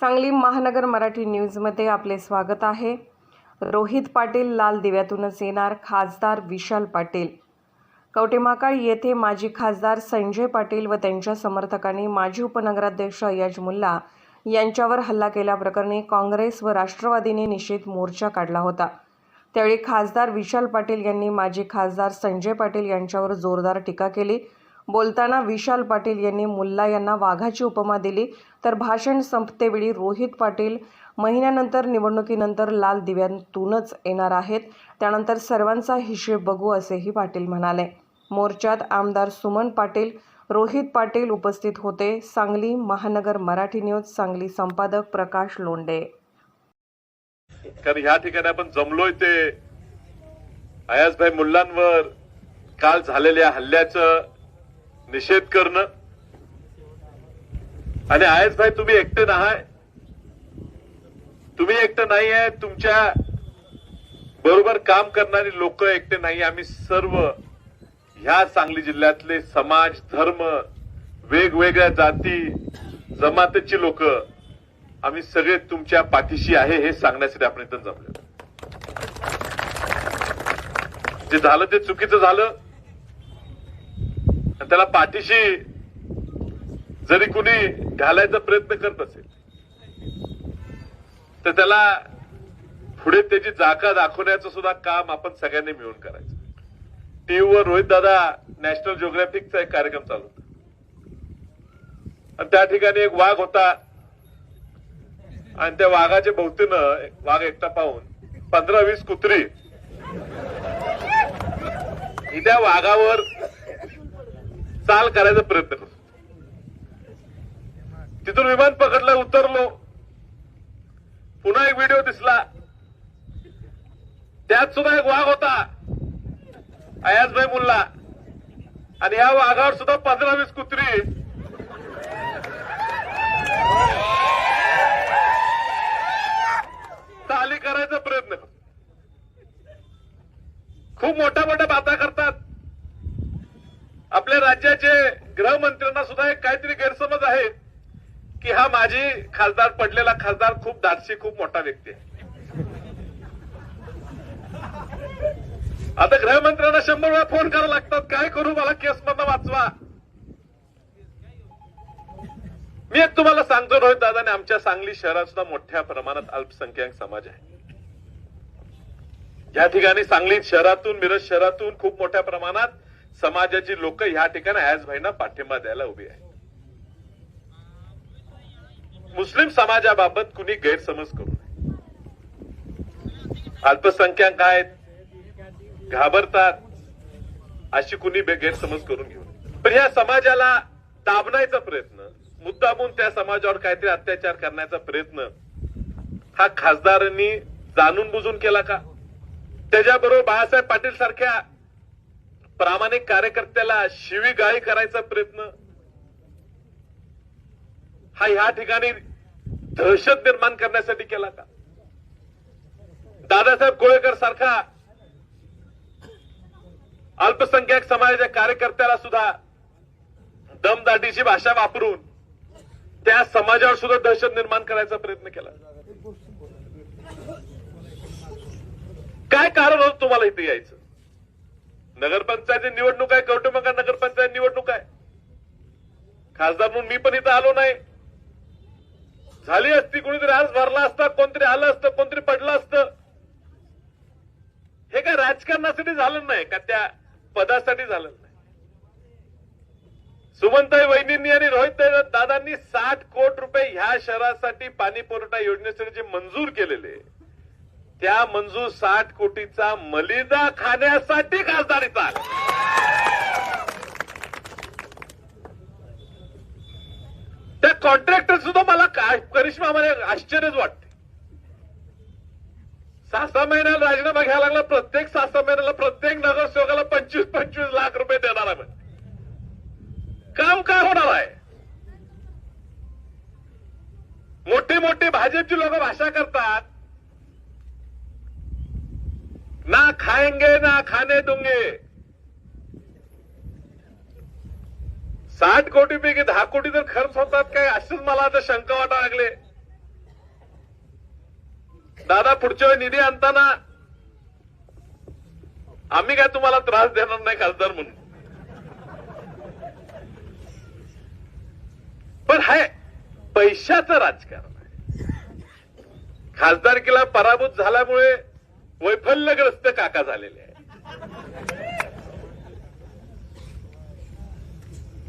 सांगली महानगर मराठी न्यूजमध्ये आपले स्वागत आहे. रोहित पाटील लाल दिव्यातूनच येणार खासदार विशाल पाटील. कवटेमाकाळ येथे माजी खासदार संजय पाटील व त्यांच्या समर्थकांनी माजी उपनगराध्यक्ष अय्याज मुल्ला यांच्यावर हल्ला केल्याप्रकरणी काँग्रेस व राष्ट्रवादीने निषेध मोर्चा काढला होता. त्यावेळी खासदार विशाल पाटील यांनी माजी खासदार संजय पाटील यांच्यावर जोरदार टीका केली. बोलताना विशाल पाटील यांनी मुल्ला यांना वाघाची उपमा दिली. तर भाषण संपतेवेळी रोहित पाटील महिन्यानंतर निवडणुकीनंतर लाल दिव्यांतूनच येणार आहेत. त्यानंतर सर्वांचा हिशेब बघू असेही पाटील म्हणाले. मोर्चात आमदार सुमन पाटील रोहित पाटील उपस्थित होते. सांगली महानगर मराठी न्यूज सांगली संपादक प्रकाश लोंडे कारण ह्या ठिकाणी आपण जमलोय ते. अयाजभाई मुल्लांवर काल झालेल्या हल्ल्याचं निषेध करणं. आणि अयाजभाई तुम्ही एकटे नाहाय तुम्ही एकटे नाही आहे तुमच्या बरोबर काम करणारी लोक एकटे नाही. आम्ही सर्व ह्या सांगली जिल्ह्यातले समाज धर्म वेगवेगळ्या जाती जमातीची लोक आम्ही सगळे तुमच्या पाठीशी आहे हे सांगण्यासाठी आपण इथं जमलो. जे झालं ते चुकीचं झालं. त्याला पाठीशी जरी कुणी घालायचा प्रयत्न करत असेल तर त्याला पुढे त्याची जागा दाखवण्याचं सुद्धा काम आपण सगळ्यांनी मिळून करायचं. टीव्हीवर रोहित दादा नॅशनल जिओग्राफिकचा एक कार्यक्रम चालू होता. आणि त्या ठिकाणी एक वाघ होता. आणि त्या वाघाच्या भोवतीनं एक वाघ एकटा पाहून पंधरा वीस कुत्री त्या वाघावर चाल करायचा प्रयत्न करतो. तिथून विमान पकडलं उतरलो. पुन्हा एक व्हिडिओ दिसला. त्यात सुद्धा एक वाघ होता. अयाजभाई मुल्ला आणि या वाघावर सुद्धा पंधरा वीस कुत्री चाली करायचा प्रयत्न करतो. खूप मोठ्या मोठ्या बाता करतात. आपल्या राज्याचे गृहमंत्र्यांना सुद्धा एक काहीतरी गैरसमज आहे की हा माझी खासदार पडलेला खासदार खूप दाटशी खूप मोठा व्यक्ती आहे. आता गृहमंत्र्यांना शंभर वेळा फोन करावा लागतात. काय करू मला केसमधनं वाचवा? मी एक तुम्हाला सांगतो रोहित दादाने आमच्या सांगली शहरात सुद्धा मोठ्या प्रमाणात अल्पसंख्याक समाज आहे. या ठिकाणी सांगली शहरातून मिरज शहरातून खूप मोठ्या प्रमाणात समाजाची लोक ह्या ठिकाणी आयाज भाईंना पाठिंबा द्यायला उभी आहे मुस्लिम समाजाबाबत कुणी गैरसमज करू नये. अल्पसंख्याक आहेत घाबरतात अशी कुणी गैरसमज करून घेऊ नये. पण ह्या समाजाला दाबण्याचा प्रयत्न मुद्दामून त्या समाजावर काहीतरी अत्याचार करण्याचा प्रयत्न हा खासदारांनी जाणून बुजून केला का? त्याच्याबरोबर बाळासाहेब पाटील सारख्या प्रामाणिक कार्यकर्त्याला शिवीगाळी करायचा प्रयत्न. हा ह्या ठिकाणी दहशत निर्माण करण्यासाठी केला का? दादासाहेब कोळेकर सारखा अल्पसंख्याक समाजाच्या कार्यकर्त्याला सुद्धा दमदाटीची भाषा वापरून त्या समाजावर सुद्धा दहशत निर्माण करायचा प्रयत्न केला. काय कारण होतं तुम्हाला इथे यायचं? नगरपंचायत निवडणूक आहे कवटेमंगा नगरपंचायत निवडणूक आहे. खासदार म्हणून मी पण इथं आलो नाही. झाली असती कोणीतरी आज भरला असता कोणतरी आलं असतं कोणतरी पडलं असतं. हे काय राजकारणासाठी झालं नाही का त्या पदासाठी झालं नाही? सुमनताई वहिनींनी आणि रोहित दादांनी साठ कोटी रुपये ह्या शहरासाठी पाणी पुरवठा योजनेसाठी जे मंजूर केलेले त्या मंजूर साठ कोटीचा मलिदा खाण्यासाठी खासदारीचा त्या कॉन्ट्रॅक्टर सुद्धा मला करिश्मा मला आश्चर्यच वाटते. सहा सहा महिन्याला राजीनामा घ्यायला लागला प्रत्येक सहा सहा महिन्याला प्रत्येक नगरसेवकाला पंचवीस पंचवीस लाख रुपये देणार आहे काम काय होणार आहे? मोठी मोठी भाजपची लोक भाषा करतात ना खाएंगे ना खाने दूंगे। साठ कोटीपैकी दहा कोटी जर खर्च होतात काय असेच मला आता शंका वाटा लागले. दादा पुढच्या वेळी निधी आणताना आम्ही काय तुम्हाला त्रास देणार नाही खासदार म्हणून. पण हाय पैशाचं राजकारण आहे. खासदारकीला पराभूत झाल्यामुळे वैफल्यग्रस्त काका झालेले आहेत.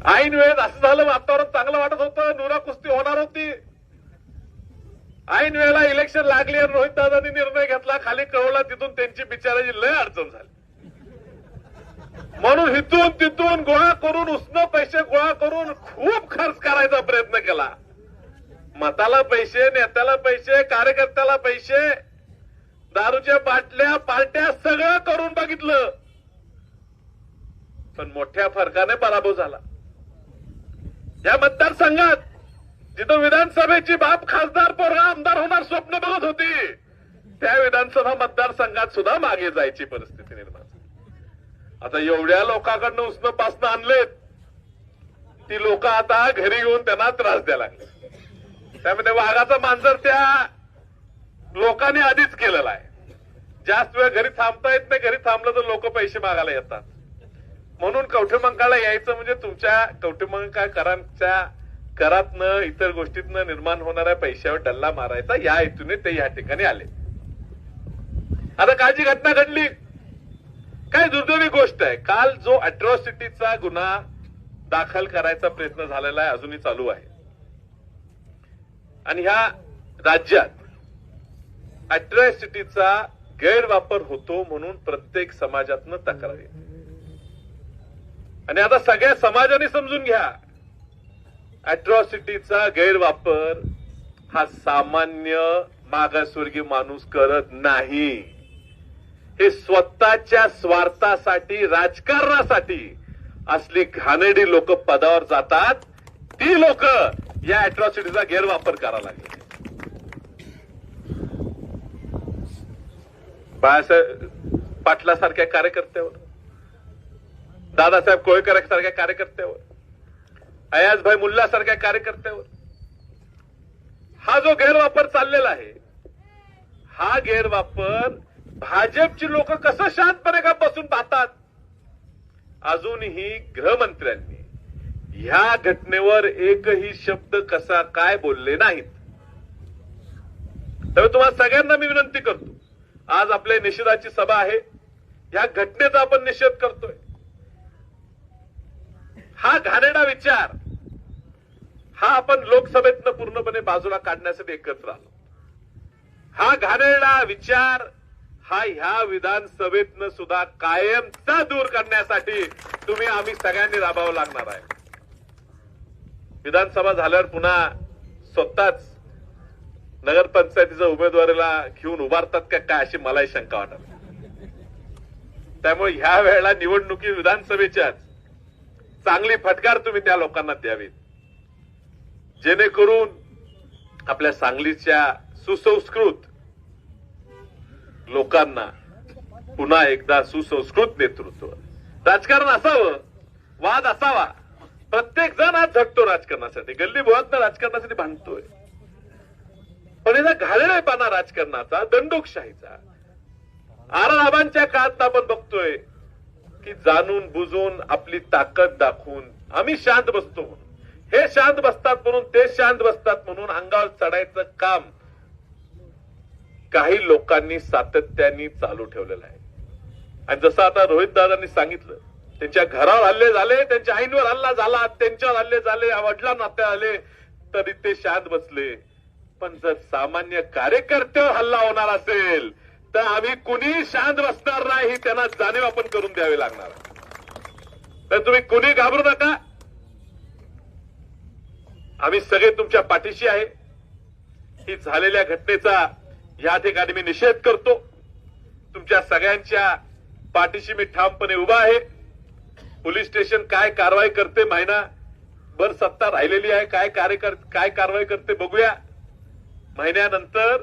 ऐन वेळेत असं झालं वातावरण चांगलं वाटत होतं नुरा कुस्ती होणार होती. ऐन वेळेला इलेक्शन लागली आणि रोहित दादांनी निर्णय घेतला खाली कळवला तिथून त्यांची बिचाराची लय अडचण झाली. म्हणून हिथून तिथून गोळा करून उसनं पैसे गोळा करून खूप खर्च करायचा प्रयत्न केला. मताला पैसे नेत्याला पैसे कार्यकर्त्याला पैसे दारूच्या बाटल्या पार्ट्या सगळं करून बघितलं. पण मोठ्या फरकाने पराभव झाला. या मतदारसंघात जिथं विधानसभेची बाप खासदार पोरगा आमदार होणार स्वप्न बघत होती त्या विधानसभा मतदारसंघात सुद्धा मागे जायची परिस्थिती निर्माण झाली. आता एवढ्या लोकांकडनं उसनं पासनं आणलेत ती लोक आता घरी येऊन त्यांना त्रास द्यायला लागले. त्यामध्ये वाघाचा मांजर त्या लोकांनी आधीच केलेला आहे. जास्त वेळ घरी थांबता येत नाही घरी थांबलं तर लोक पैसे मागायला येतात. म्हणून कवठेमंकाळला यायचं म्हणजे तुमच्या कवठेमंकाळकरांच्या करातनं इतर गोष्टीतनं निर्माण होणाऱ्या पैशावर डल्ला मारायचा या हेतूने ते या ठिकाणी आले. आता काळजी घटना घडली. काय दुर्दैवी गोष्ट आहे. काल जो अट्रॉसिटीचा गुन्हा दाखल करायचा प्रयत्न झालेला आहे अजूनही चालू आहे. आणि ह्या राज्यात अट्रॅसिटीचा गैरवापर होतो म्हणून प्रत्येक समाजातनं तक्रार येते आणि आता सगळ्या समाजाने समजून घ्या अट्रॉसिटीचा गैरवापर हा सामान्य मागासवर्गीय माणूस करत नाही. हे स्वतःच्या स्वार्थासाठी राजकारणासाठी असली घाणेरडी लोक पदावर जातात ती लोक या अट्रॉसिटीचा गैरवापर करायला लागले. बाळासाहेब पाटलासारख्या कार्यकर्त्यावर दादासाहेब कोळेकर सारख्या कार्यकर्त्यावर अयाजभाई मुल्ला सारख्या कार्यकर्त्यावर. हा जो गैरवापर चाललेला आहे हा गैरवापर भाजपची लोक कसं शांतपणे का बसून पाहतात? अजूनही गृहमंत्र्यांनी ह्या घटनेवर एकही शब्द कसा काय बोलले नाहीत? त्यामुळे तुम्हाला सगळ्यांना मी विनंती करतो आज आपल्या निषेधाची सभा आहे. या घटनेचा आपण निषेध करतोय. हा घाणेरडा विचार हा आपण लोकसभेतनं पूर्णपणे बाजूला काढण्यासाठी एकत्र आलो. हा घाणेरडा विचार हा ह्या विधानसभेतनं सुद्धा कायमचा दूर करण्यासाठी तुम्ही आम्ही सगळ्यांनी राबावं लागणार आहे. विधानसभा झाल्यावर पुन्हा स्वतःच नगरपंचायतीच्या उमेदवारीला घेऊन उभारतात का काय अशी मलाही शंका वाटत. त्यामुळे ह्या वेळेला निवडणुकी विधानसभेच्याच चांगली फटकार तुम्ही त्या लोकांना द्यावीत. जेणेकरून आपल्या सांगलीच्या सुसंस्कृत लोकांना पुन्हा एकदा सुसंस्कृत नेतृत्व. राजकारण असावं वाद असावा. प्रत्येक जण आज झटतो राजकारणासाठी. गल्ली बोळात राजकारणासाठी भांडतोय. पण याचा घालेलापणा राजकारणाचा दंडोकशाहीचा. आराबांच्या काळात आपण बघतोय की जाणून बुजून आपली ताकद दाखवून आम्ही शांत बसतो म्हणून. हे शांत बसतात म्हणून ते शांत बसतात म्हणून अंगावर चढायचं काम काही लोकांनी सातत्याने चालू ठेवलेलं आहे. आणि जसं आता रोहित दादांनी सांगितलं त्यांच्या घरावर हल्ले झाले त्यांच्या आईंवर हल्ला झाला त्यांच्यावर हल्ले झाले वडिला नाते आले तरी ते शांत बसले. पण जर सामान्य कार्यकर्त्यावर हल्ला होणार असेल तर आम्ही कुणी शांत बसणार नाही ही त्यांना जाणीव आपण करून द्यावी लागणार. तर तुम्ही कुणी घाबरू नका. आम्ही सगळे तुमच्या पाठीशी आहे. ही झालेल्या घटनेचा या ठिकाणी मी निषेध करतो. तुमच्या सगळ्यांच्या पाठीशी मी ठामपणे उभा आहे. पोलीस स्टेशन काय कारवाई करते महिना? भर सत्ता राहिलेली आहे. काय कार्यकर काय कारवाई करते बघूया. महिन्यानंतर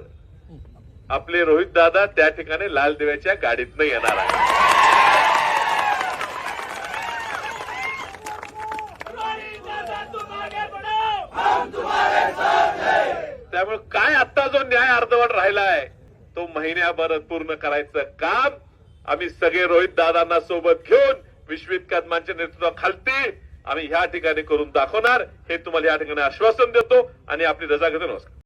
आपले रोहित दादा त्या ठिकाणी लाल दिव्याच्या गाडीतनं येणार आहे त्यामुळे काय आता जो न्याय अर्धवट राहिला आहे तो महिन्याभर पूर्ण करायचं काम आम्ही सगळे रोहित दादांना सोबत घेऊन विश्वित कदमांच्या नेतृत्वाखालती आम्ही ह्या ठिकाणी करून दाखवणार. हे तुम्हाला या ठिकाणी आश्वासन देतो आणि आपली रजा घेतो. नमस्कार.